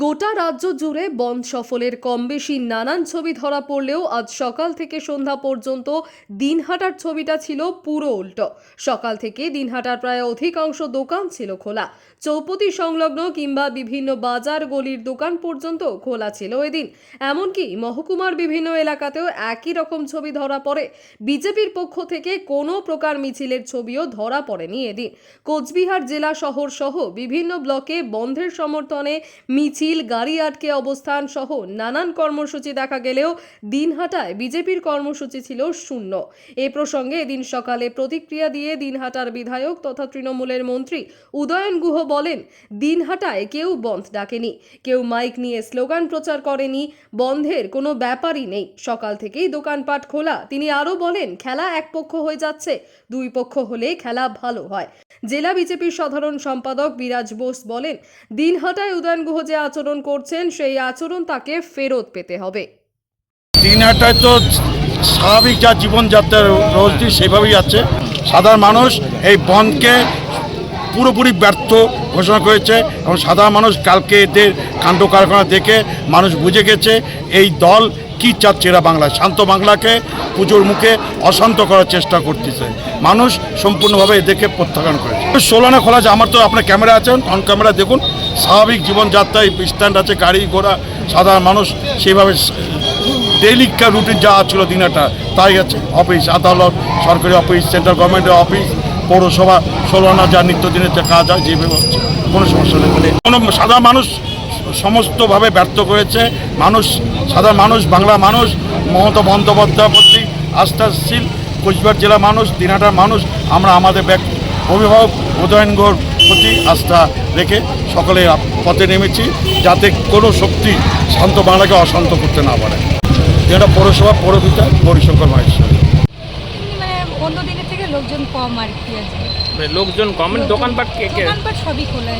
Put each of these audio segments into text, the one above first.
গোটা রাজ্য জুড়ে বন্ধ সফলের কম বেশি নানান ছবি ধরা পড়লেও আজ সকাল থেকে সন্ধ্যা পর্যন্ত দিনহাটার ছবিটা ছিল পুরো উল্টো। সকাল থেকে দিনহাটার প্রায় অধিকাংশ দোকান ছিল খোলা। চৌপতি সংলগ্ন কিংবা বিভিন্ন বাজার গলির দোকান পর্যন্ত খোলা ছিল এদিন। এমনকি মহকুমার বিভিন্ন এলাকাতেও একই রকম ছবি ধরা পড়ে। বিজেপির পক্ষ থেকে কোনো প্রকার মিছিলের ছবিও ধরা পড়েনি এদিন। কোচবিহার জেলা শহর সহ বিভিন্ন ব্লকে বন্ধের সমর্থনে মিছিল গাড়ি আটকে অবস্থান সহ নানান কর্মসূচি দেখা গেলেও দিনহাটায় বিজেপির কর্মসূচি ছিল শূন্য। এ প্রসঙ্গে এদিন সকালে প্রতিক্রিয়া দিয়ে দিনহাটার বিধায়ক তথা তৃণমূলের মন্ত্রী উদয়ন গুহ বলেন, দিনহাটায় কেউ বন্ধ ডাকেনি। কেউ মাইক নিয়ে স্লোগান প্রচার করেনি। বন্ধের কোনো ব্যাপারই নেই। সকাল থেকেই দোকানপাট খোলা। তিনি আরও বলেন, খেলা এক পক্ষ হয়ে যাচ্ছে। দুই পক্ষ হলে খেলা ভালো হয়। জেলা বিজেপির সাধারণ সম্পাদক বিরাজ বোস বলেন, দিনহাটায় উদয়ন গুহ যে আচরণ করছেন, সেই আচরণ তাকে ফেরত পেতে হবে। তো স্বাভাবিক যা জীবনযাত্রা রোজ দিন সেভাবেই আছে। সাধারণ মানুষ এই বনকে পুরোপুরি ব্যর্থ ঘোষণা করেছে এবং সাধারণ মানুষ কালকে এদের কাণ্ড কারখানা দেখে মানুষ বুঝে গেছে এই দল কি চাচ্ছে এরা বাংলা, শান্ত বাংলাকে পুজোর মুখে অশান্ত করার চেষ্টা করতেছে। মানুষ সম্পূর্ণভাবে এদেরকে প্রত্যাখ্যান করেছে। সোলানে খোলা আছে, আমার তো আপনার ক্যামেরা আছেন অন ক্যামেরা দেখুন, স্বাভাবিক জীবনযাত্রায় স্ট্যান্ড আছে, গাড়ি ঘোড়া, সাধারণ মানুষ, সেইভাবে ডেইলিকার রুটিন যা ছিল দিনাটা তাই আছে। অফিস আদালত, সরকারি অফিস সেন্ট্রাল গভর্নমেন্টের অফিস পৌরসভা ষোলনা যা নিত্যদিনের যে কাজ হয়, যেভাবে হচ্ছে, কোনো সমস্যা নেই। কোনো সাধারণ মানুষ সমস্তভাবে ব্যর্থ করেছে, মানুষ, সাধারণ মানুষ, বাংলা মানুষ, মমতা বন্দ্যোপাধ্যায় প্রতি আস্থাশীল, কোচবিহার জেলার মানুষ, দিনহাটার মানুষ, আমরা আমাদের ব্যাক অভিভাবক উদয়ন গৌর প্রতি আস্থা রেখে সকলে পথে নেমেছি যাতে কোনো শক্তি শান্ত বাংলাকে অশান্ত করতে না পারে। যেটা পৌরসভা পৌরপিতা গৌরীশঙ্কর মাহেশ্বরী। মানে অন্য দিনের থেকে লোকজন কম আর কি আছে। মানে লোকজন কম মানে দোকানপাট কে কে? দোকানপাট সবই খোলা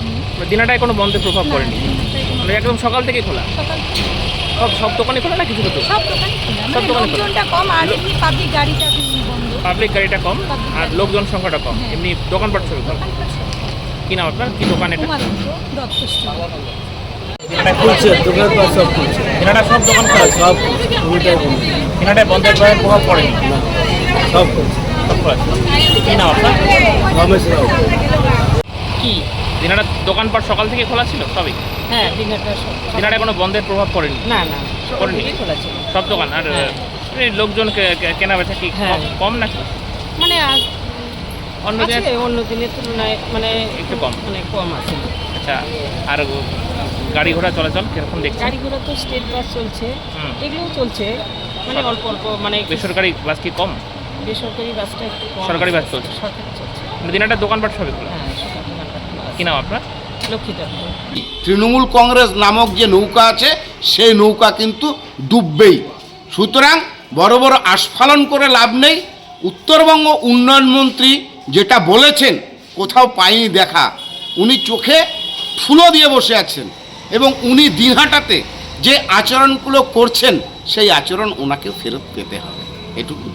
দিনাটায় কোনো বন্ধের প্রভাব পড়েনি? মানে একদম সকাল থেকেই খোলা? সব সব দোকানে খোলা না কিছু কিছু সব দোকানে খোলা। সব খোলা। কম আর এমনি পাবলিক গাড়িটা বন্ধ। পাবলিক গাড়িটা কম আর লোকজন সংখ্যাটা কম। এমনি দোকানপাট ছবি সব। কি নাম আপনার? কি দোকান এটা? সব দোকান খোলা সব বন্ধের প্রভাব পড়েনি সব সব কি নাম আপনার? রমেশ রাও। কি? দিনাটা দোকানপাট সকাল থেকে খোলা ছিল? সবই? হ্যাঁ দিনাটা কোনো বন্ধের প্রভাব পড়েনি? না না সব খোলা ছিল। সব দোকান আর এই লোকজন কে- কে- কেনা বেচা কি হ্যাঁ। কম- নাকি? মানে আজ অন্য দিন আছে অন্য দিনের তুলনায় মানে একটু কম। মানে কম আছে। আচ্ছা আর গাড়ি ঘোড়া চলাচল কীরকম দেখছেন? গাড়ি ঘোড়া তো স্টেট বাস চলছে হুম। এগুলোও চলছে মানে অল্প অল্প মানে বেসরকারি বাস কি কম? বেসরকারি বাসটা একটু কম। সরকারি বাস চলছে? সরকারি চলছে। দিনাটা দোকানপাট সবই খোলা। হ্যাঁ সরকারি কি নাম আপনার? লক্ষ্মী দত্ত তৃণমূল কংগ্রেস নামক যে নৌকা আছে সেই নৌকা কিন্তু ডুববেই। সুতরাং বড় বড় আস্ফালন করে লাভ নেই। উত্তরবঙ্গ উন্নয়ন মন্ত্রী যেটা বলেছেন, কোথাও পাইনি দেখা। উনি চোখে ফুলো দিয়ে বসে আছেন এবং উনি দিনহাটাতে যে আচরণগুলো করছেন, সেই আচরণ ওনাকে ফেরত পেতে হবে। এটুকু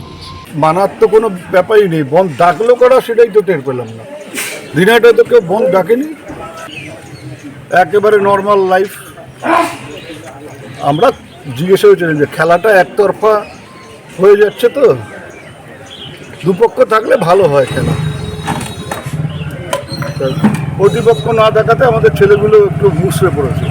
মানার তো কোনো ব্যাপারই নেই বন্ধ ডাকলো করা সেটাই তো টের পেলাম না। দিনাটা তো কেউ বন্ধ ডাকেনি। একেবারে নর্মাল লাইফ আমরা জিজ্ঞেস হয়েছিলাম যে খেলাটা একতরফা হয়ে যাচ্ছে তো। দুপক্ষ থাকলে ভালো হয় খেলা প্রতিপক্ষ না দেখাতে আমাদের ছেলেগুলো একটু মুসড়ে পড়েছে।